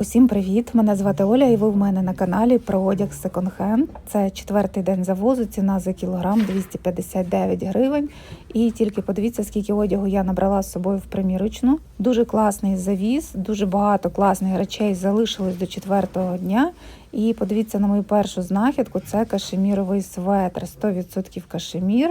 Усім привіт! Мене звати Оля, і ви в мене на каналі про одяг секонд-хенд. Це четвертий день завозу. Ціна за кілограм 259 гривень. І тільки подивіться, скільки одягу я набрала з собою в примірочну. Дуже класний завіз, дуже багато класних речей залишилось до четвертого дня. І подивіться на мою першу знахідку: це кашеміровий светр, 100% кашемір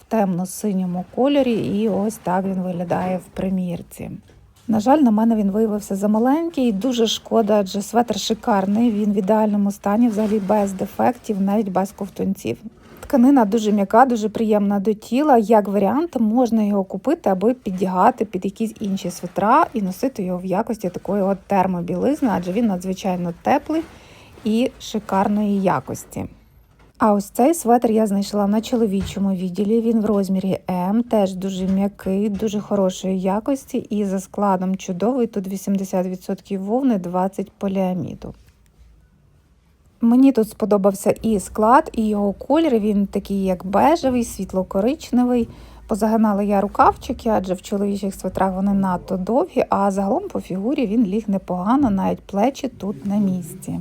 в темно-синьому кольорі. І ось так він виглядає в примірці. На жаль, на мене він виявився замаленький. Дуже шкода, адже светр шикарний. Він в ідеальному стані, взагалі без дефектів, навіть без ковтунців. Тканина дуже м'яка, дуже приємна до тіла. Як варіант, можна його купити, аби піддягати під якісь інші свитра і носити його в якості такої от термобілизни, адже він надзвичайно теплий і шикарної якості. А ось цей светр я знайшла на чоловічому відділі. Він в розмірі М, теж дуже м'який, дуже хорошої якості і за складом чудовий. Тут 80% вовни, 20 поліаміду. Мені тут сподобався і склад, і його колір. Він такий, як бежевий, світло-коричневий. Позагинала я рукавчики, адже в чоловічих светрах вони надто довгі, а загалом по фігурі він ліг непогано, навіть плечі тут на місці.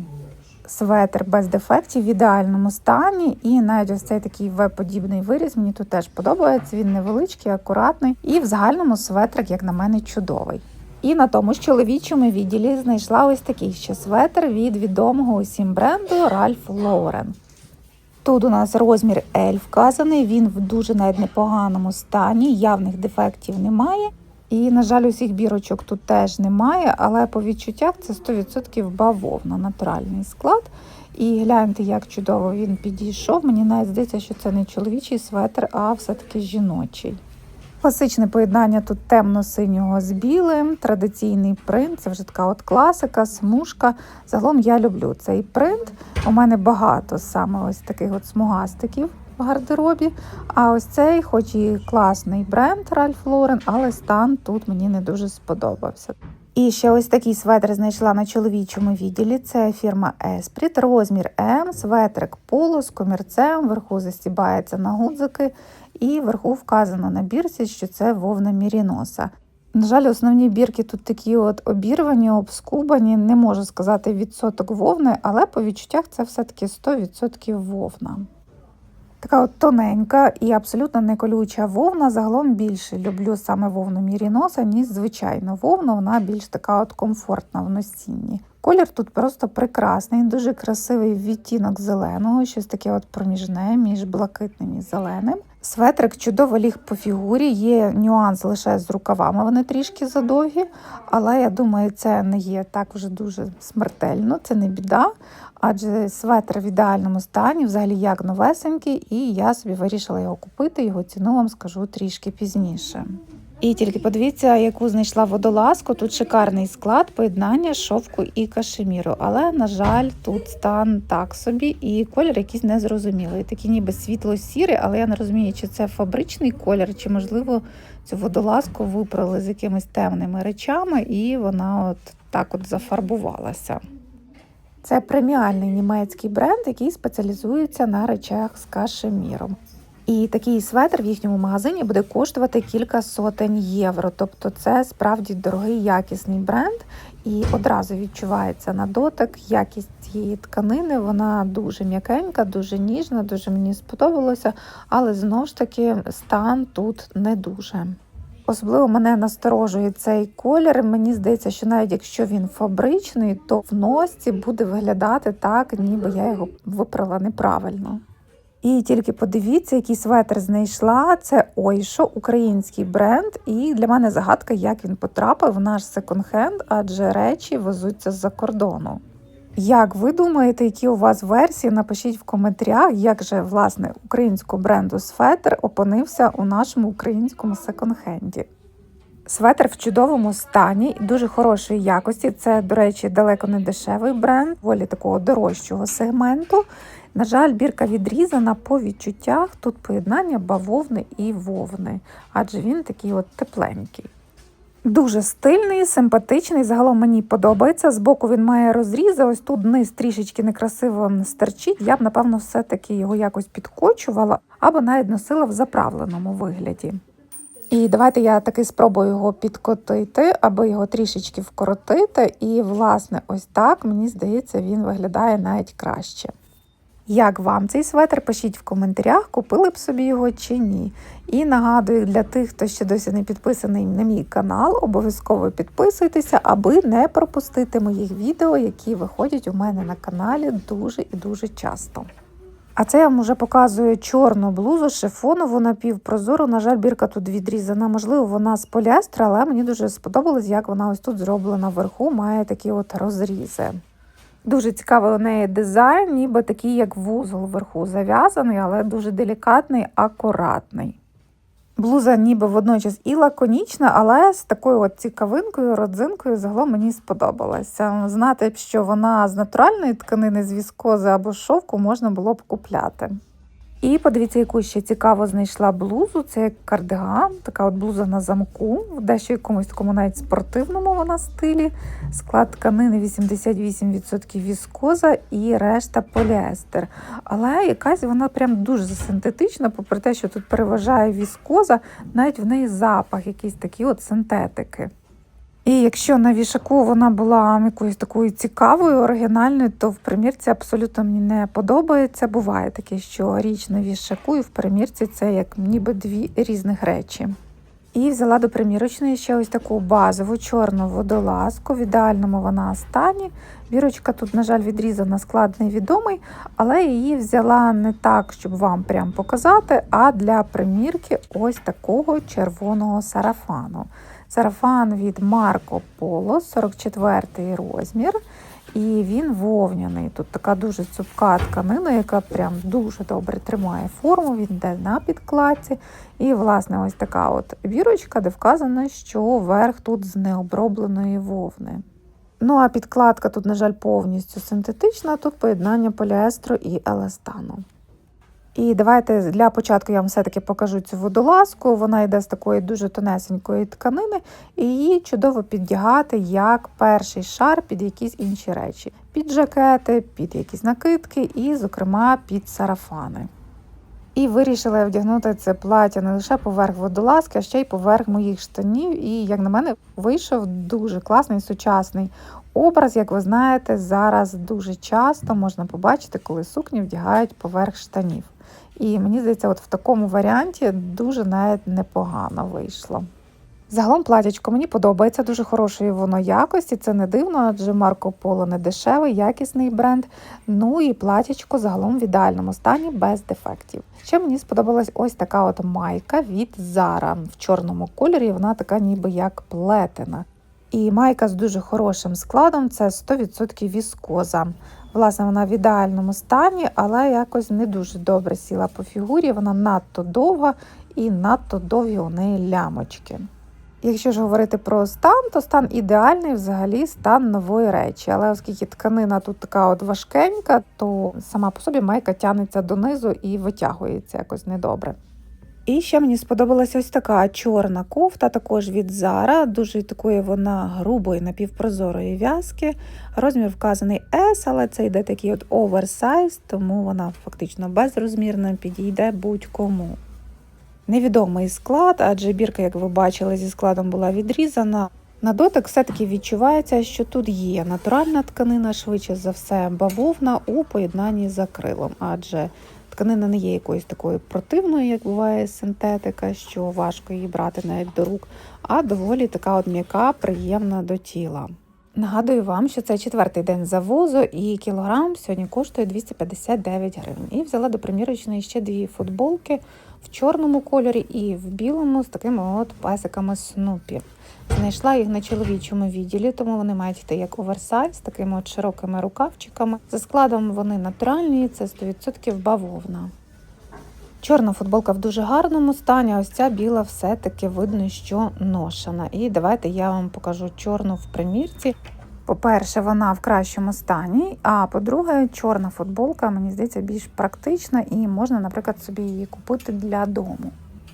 Светр без дефектів в ідеальному стані, і навіть ось цей такий В-подібний виріз мені тут теж подобається. Він невеличкий, акуратний, і в загальному светрик, як на мене, чудовий. І на тому ж чоловічому відділі знайшла ось такий ще светр від відомого усім бренду Ralph Lauren. Тут у нас розмір L вказаний, він в дуже навіть непоганому стані, явних дефектів немає. І, на жаль, усіх бірочок тут теж немає, але по відчуттях це 100% бавовна, натуральний склад. І гляньте, як чудово він підійшов. Мені навіть здається, що це не чоловічий светр, а все-таки жіночий. Класичне поєднання тут темно-синього з білим, традиційний принт, це вже така от класика, смужка. Загалом я люблю цей принт. У мене багато саме ось таких от смугастиків в гардеробі. А ось цей, хоч і класний бренд Ralph Lauren, але стан тут мені не дуже сподобався. І ще ось такий светр знайшла на чоловічому відділі. Це фірма Esprit, розмір М, светрик поло з комірцем, вверху застібається на гудзики, і вверху вказано на бірці, що це вовна міріноса. На жаль, основні бірки тут такі от обірвані, обскубані. Не можу сказати відсоток вовни, але по відчуттях це все-таки 100% вовна. Така от тоненька і абсолютно не колюча вовна. Загалом більше люблю саме вовну міріноса, ніж звичайно Вовна вона більш така от комфортна в носінні. Колір тут просто прекрасний, дуже красивий відтінок зеленого, щось таке от проміжне між блакитним і зеленим. Светрик чудово ліг по фігурі, є нюанс лише з рукавами, вони трішки задовгі, але я думаю, це не є так вже дуже смертельно, це не біда. Адже светр в ідеальному стані, взагалі як новесенький, і я собі вирішила його купити. Його ціну вам скажу трішки пізніше. І тільки подивіться, яку знайшла водолазку. Тут шикарний склад поєднання шовку і кашеміру. Але, на жаль, тут стан так собі, і колір якийсь незрозумілий. Такий ніби світло-сірий, але я не розумію, чи це фабричний колір, чи, можливо, цю водолазку випрали з якимись темними речами, і вона от так от зафарбувалася. Це преміальний німецький бренд, який спеціалізується на речах з кашеміром. І такий светр в їхньому магазині буде коштувати кілька сотень євро. Тобто це справді дорогий якісний бренд, і одразу відчувається на дотик якість цієї тканини. Вона дуже м'якенька, дуже ніжна, дуже мені сподобалося, але знову ж таки стан тут не дуже. Особливо мене насторожує цей колір. Мені здається, що навіть якщо він фабричний, то в носці буде виглядати так, ніби я його випрала неправильно. І тільки подивіться, який светр знайшла. Це Ойшо, український бренд. І для мене загадка, як він потрапив в наш секонд-хенд, адже речі везуться з-за кордону. Як ви думаєте, які у вас версії? Напишіть в коментарях, як же власне українського бренду Светр опинився у нашому українському секонд-хенді. Светр в чудовому стані і дуже хорошої якості. Це, до речі, далеко не дешевий бренд, волі такого дорожчого сегменту. На жаль, бірка відрізана по відчуттях. Тут поєднання бавовни і вовни, адже він такий от тепленький. Дуже стильний, симпатичний. Загалом мені подобається. Збоку він має розрізи. Ось тут низ трішечки некрасиво стерчить. Я б, напевно, все-таки його якось підкочувала або навіть носила в заправленому вигляді. І давайте я таки спробую його підкотити, аби його трішечки вкоротити. І, власне, ось так, мені здається, він виглядає навіть краще. Як вам цей светр? Пишіть в коментарях, купили б собі його чи ні. І нагадую для тих, хто ще досі не підписаний на мій канал, обов'язково підписуйтеся, аби не пропустити моїх відео, які виходять у мене на каналі дуже і дуже часто. А це я вам вже показую чорну блузу шифонову напівпрозору. На жаль, бірка тут відрізана. Можливо, вона з поліестру, але мені дуже сподобалось, як вона ось тут зроблена вверху, має такі от розрізи. Дуже цікавий у неї дизайн, ніби такий, як вузол вверху зав'язаний, але дуже делікатний, акуратний. Блуза ніби водночас і лаконічна, але з такою от цікавинкою, родзинкою загалом мені сподобалася. Знати, що вона з натуральної тканини, з віскози або шовку можна було б купляти. І подивіться, яку ще цікаво знайшла блузу. Це як кардиган, така от блуза на замку, в дещо якомусь такому навіть спортивному вона стилі. Склад тканини 88% віскоза і решта поліестер. Але якась вона прям дуже синтетична, попри те, що тут переважає віскоза, навіть в неї запах, якийсь такий от синтетики. І якщо на вішаку вона була якоюсь такою цікавою, оригінальною, то в примірці абсолютно мені не подобається. Буває таке, що річ на вішаку і в примірці це як ніби дві різних речі. І взяла до примірочної ще ось таку базову чорну водолазку. В ідеальному вона стані. Бірочка тут, на жаль, відрізана, склад невідомий, але її взяла не так, щоб вам прям показати, а для примірки ось такого червоного сарафану. Сарафан від Марко Поло, 44 розмір. І він вовняний. Тут така дуже цупка тканина, яка прям дуже добре тримає форму, він йде на підкладці. І, власне, ось така от бірочка, де вказано, що верх тут з необробленої вовни. Ну, а підкладка тут, на жаль, повністю синтетична, тут поєднання поліестру і еластану. І давайте для початку я вам все-таки покажу цю водолазку. Вона йде з такої дуже тонесенької тканини, і її чудово піддягати як перший шар під якісь інші речі: під жакети, під якісь накидки, і, зокрема, під сарафани. І вирішила вдягнути це плаття не лише поверх водолазки, а ще й поверх моїх штанів. І, як на мене, вийшов дуже класний сучасний образ. Як ви знаєте, зараз дуже часто можна побачити, коли сукні вдягають поверх штанів. І мені здається, от в такому варіанті дуже навіть непогано вийшло. Загалом платячко мені подобається, дуже хорошої воно якості. Це не дивно, адже Марко Поло не дешевий, якісний бренд. Ну і платячко загалом в ідеальному стані без дефектів. Ще мені сподобалась ось така от майка від Zara в чорному кольорі. Вона така ніби як плетена. І майка з дуже хорошим складом це 100% віскоза. Власне, вона в ідеальному стані, але якось не дуже добре сіла по фігурі. Вона надто довга і надто довгі у неї лямочки. Якщо ж говорити про стан, то стан ідеальний взагалі стан нової речі. Але оскільки тканина тут така от важкенька, то сама по собі майка тягнеться донизу і витягується якось недобре. І ще мені сподобалася ось така чорна кофта, також від Zara, дуже такої вона грубої напівпрозорої в'язки. Розмір вказаний S, але це йде такий от оверсайз, тому вона фактично безрозмірна, підійде будь-кому. Невідомий склад, адже бірка, як ви бачили, зі складом була відрізана. На дотик все-таки відчувається, що тут є натуральна тканина, швидше за все, бавовна у поєднанні з акрилом, адже тканина не є якоюсь такою противною, як буває синтетика, що важко її брати навіть до рук, а доволі така от м'яка, приємна до тіла. Нагадую вам, що це четвертий день завозу, і кілограм сьогодні коштує 259 гривень. І взяла до примірочної ще дві футболки в чорному кольорі і в білому з такими от песиками снупі. Знайшла їх на чоловічому відділі, тому вони мають йти як оверсайз з такими от широкими рукавчиками. За складом вони натуральні, це 100% бавовна. Чорна футболка в дуже гарному стані, а ось ця біла все-таки видно, що ношена. І давайте я вам покажу чорну в примірці. По-перше, вона в кращому стані, а по-друге, чорна футболка, мені здається, більш практична і можна, наприклад, собі її купити для дому.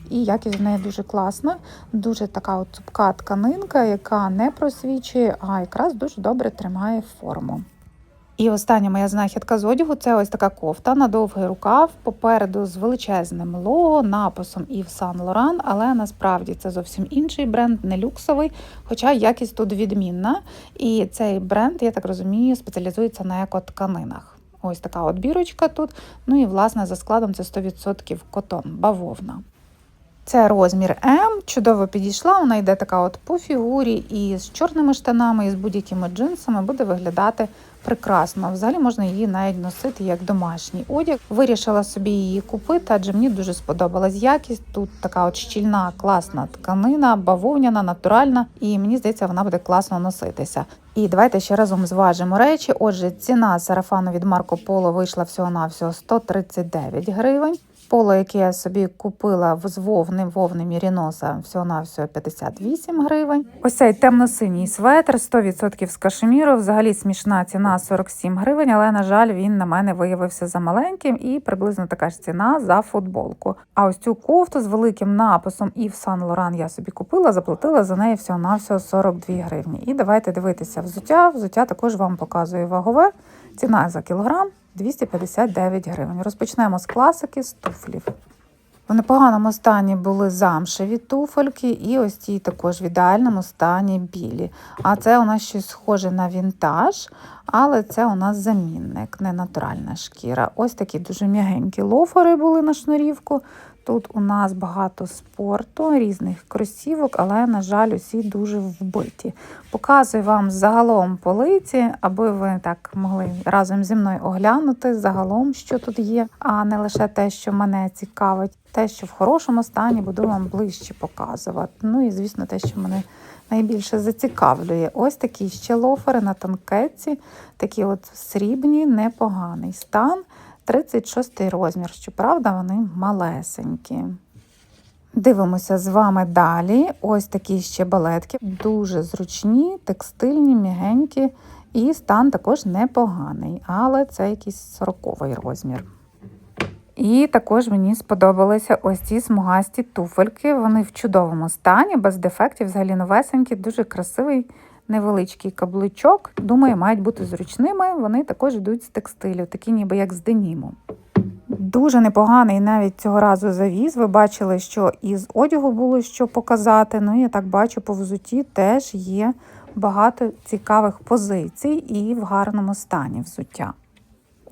І якість в неї дуже класна, дуже така от цупка тканинка, яка не просвічує, а якраз дуже добре тримає форму. І остання моя знахідка з одягу це ось така кофта на довгий рукав, попереду з величезним лого, написом Yves Saint Laurent, але насправді це зовсім інший бренд, не люксовий, хоча якість тут відмінна. І цей бренд, я так розумію, спеціалізується на екотканинах. Ось така от бірочка тут. Ну і власне за складом це 100% котон, бавовна. Це розмір М, чудово підійшла. Вона йде така от по фігурі, і з чорними штанами, і з будь-якими джинсами буде виглядати прекрасно. Взагалі можна її навіть носити як домашній одяг. Вирішила собі її купити, адже мені дуже сподобалась якість. Тут така от щільна, класна тканина, бавовняна, натуральна, і мені здається, вона буде класно носитися. І давайте ще разом зважимо речі. Отже, ціна сарафану від Марко Поло вийшла всього-навсього 139 гривень. Поло, яке я собі купила з вовни, вовни Міріноса, всього-навсього 58 гривень. Ось цей темно-синій светр, 100% з кашеміру. Взагалі смішна ціна 47 гривень, але, на жаль, він на мене виявився за маленьким і приблизно така ж ціна за футболку. А ось цю кофту з великим написом Yves Saint Laurent я собі купила, заплатила за неї всього-навсього 42 гривні. І давайте дивитися взуття. Взуття також вам показує вагове. Ціна за кілограм 259 гривень. Розпочнемо з класики з туфлів. В непоганому стані були замшеві туфельки, і ось ті також в ідеальному стані білі. А це у нас щось схоже на вінтаж, але це у нас замінник, не натуральна шкіра. Ось такі дуже м'ягенькі лофери були на шнурівку. Тут у нас багато спорту, різних кросівок, але, на жаль, усі дуже вбиті. Показую вам загалом полиці, аби ви так могли разом зі мною оглянути загалом, що тут є, а не лише те, що мене цікавить. Те, що в хорошому стані, буду вам ближче показувати. Ну і, звісно, те, що мене найбільше зацікавлює. Ось такі ще лофери на танкетці, такі от срібні, непоганий стан. 36 розмір, щоправда, вони малесенькі. Дивимося з вами далі. Ось такі ще балетки, дуже зручні, текстильні, м'ягенькі, і стан також непоганий, але це якийсь 40-й розмір. І також мені сподобалися ось ці смугасті туфельки. Вони в чудовому стані, без дефектів, взагалі новесенькі, дуже красивий невеличкий каблучок. Думаю, мають бути зручними. Вони також йдуть з текстилю, такі ніби як з деніму. Дуже непоганий навіть цього разу завіз. Ви бачили, що із одягу було що показати. Ну, я так бачу, по взуті теж є багато цікавих позицій і в гарному стані взуття.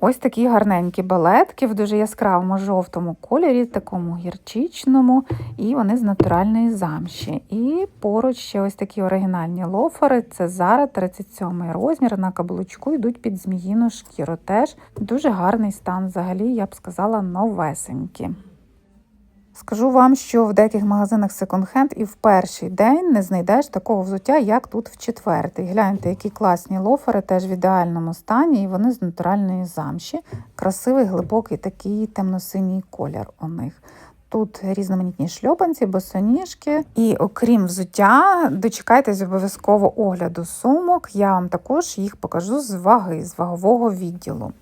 Ось такі гарненькі балетки в дуже яскравому жовтому кольорі, такому гірчичному, і вони з натуральної замші. І поруч ще ось такі оригінальні лофери. Це зара 37 розмір. На каблучку йдуть під зміїну шкіру. Теж дуже гарний стан, взагалі, я б сказала, новесенькі. Скажу вам, що в деяких магазинах секонд-хенд і в перший день не знайдеш такого взуття, як тут в четвертий. Гляньте, які класні лофери, теж в ідеальному стані, і вони з натуральної замші. Красивий, глибокий такий темно-синій колір у них. Тут різноманітні шльопанці, босоніжки. І окрім взуття, дочекайтесь обов'язково огляду сумок. Я вам також їх покажу з ваги, з вагового відділу.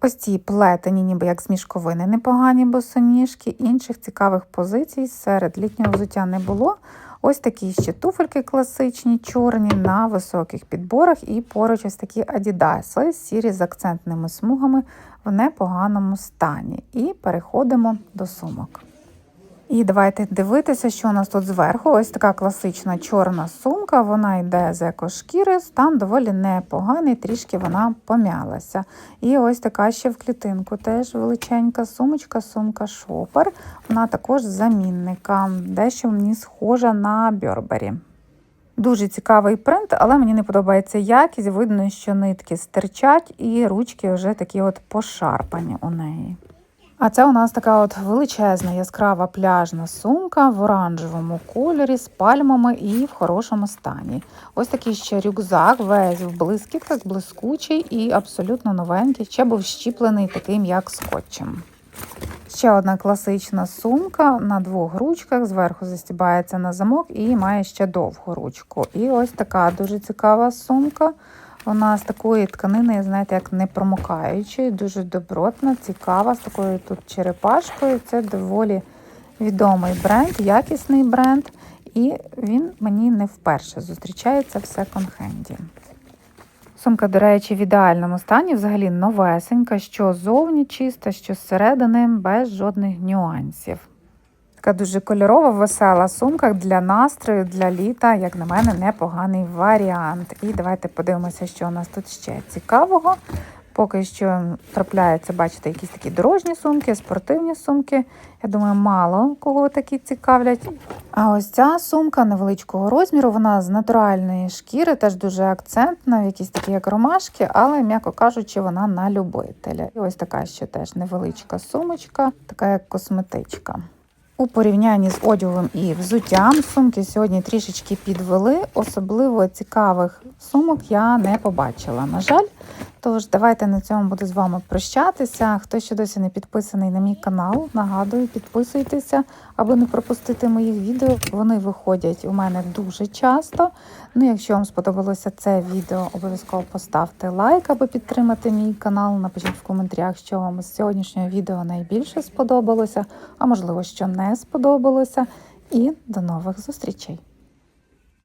Ось ці плетені, ніби як з мішковини, непогані босоніжки, інших цікавих позицій серед літнього взуття не було. Ось такі ще туфельки класичні, чорні на високих підборах, і поруч ось такі адідаси, сірі з акцентними смугами в непоганому стані. І переходимо до сумок. І давайте дивитися, що у нас тут зверху. Ось така класична чорна сумка. Вона йде з екошкіри, стан доволі непоганий, трішки вона пом'ялася. І ось така ще в клітинку теж величенька сумочка, сумка шопер. Вона також з замінника, дещо мені схожа на Бьорбері. Дуже цікавий принт, але мені не подобається якість. Видно, що нитки стирчать, і ручки вже такі от пошарпані у неї. А це у нас така от величезна яскрава пляжна сумка в оранжевому кольорі з пальмами і в хорошому стані. Ось такий ще рюкзак, весь в блискітках, блискучий і абсолютно новенький. Ще був щіплений таким як скотчем. Ще одна класична сумка на двох ручках, зверху застібається на замок і має ще довгу ручку. І ось така дуже цікава сумка. Вона з такої тканини, знаєте, як не промокаючої, дуже добротна, цікава, з такою тут черепашкою. Це доволі відомий бренд, якісний бренд. І він мені не вперше зустрічається в секонд-хенді. Сумка, до речі, в ідеальному стані, взагалі новесенька, що зовні чиста, що зсередини, без жодних нюансів. Така дуже кольорова, весела сумка для настрою, для літа, як на мене, непоганий варіант. І давайте подивимося, що у нас тут ще цікавого. Поки що трапляються, бачите, якісь такі дорожні сумки, спортивні сумки. Я думаю, мало кого такі цікавлять. А ось ця сумка невеличкого розміру, вона з натуральної шкіри, теж дуже акцентна, якісь такі як ромашки, але, м'яко кажучи, вона на любителя. І ось така ще теж невеличка сумочка, така як косметичка. У порівнянні з одягом і взуттям сумки сьогодні трішечки підвели. Особливо цікавих сумок я не побачила. На жаль, тож давайте на цьому буду з вами прощатися. Хто ще досі не підписаний на мій канал, нагадую, підписуйтеся, аби не пропустити моїх відео. Вони виходять у мене дуже часто. Ну, якщо вам сподобалося це відео, обов'язково поставте лайк, аби підтримати мій канал. Напишіть в коментарях, що вам з сьогоднішнього відео найбільше сподобалося, а можливо, що не сподобалося. І до нових зустрічей!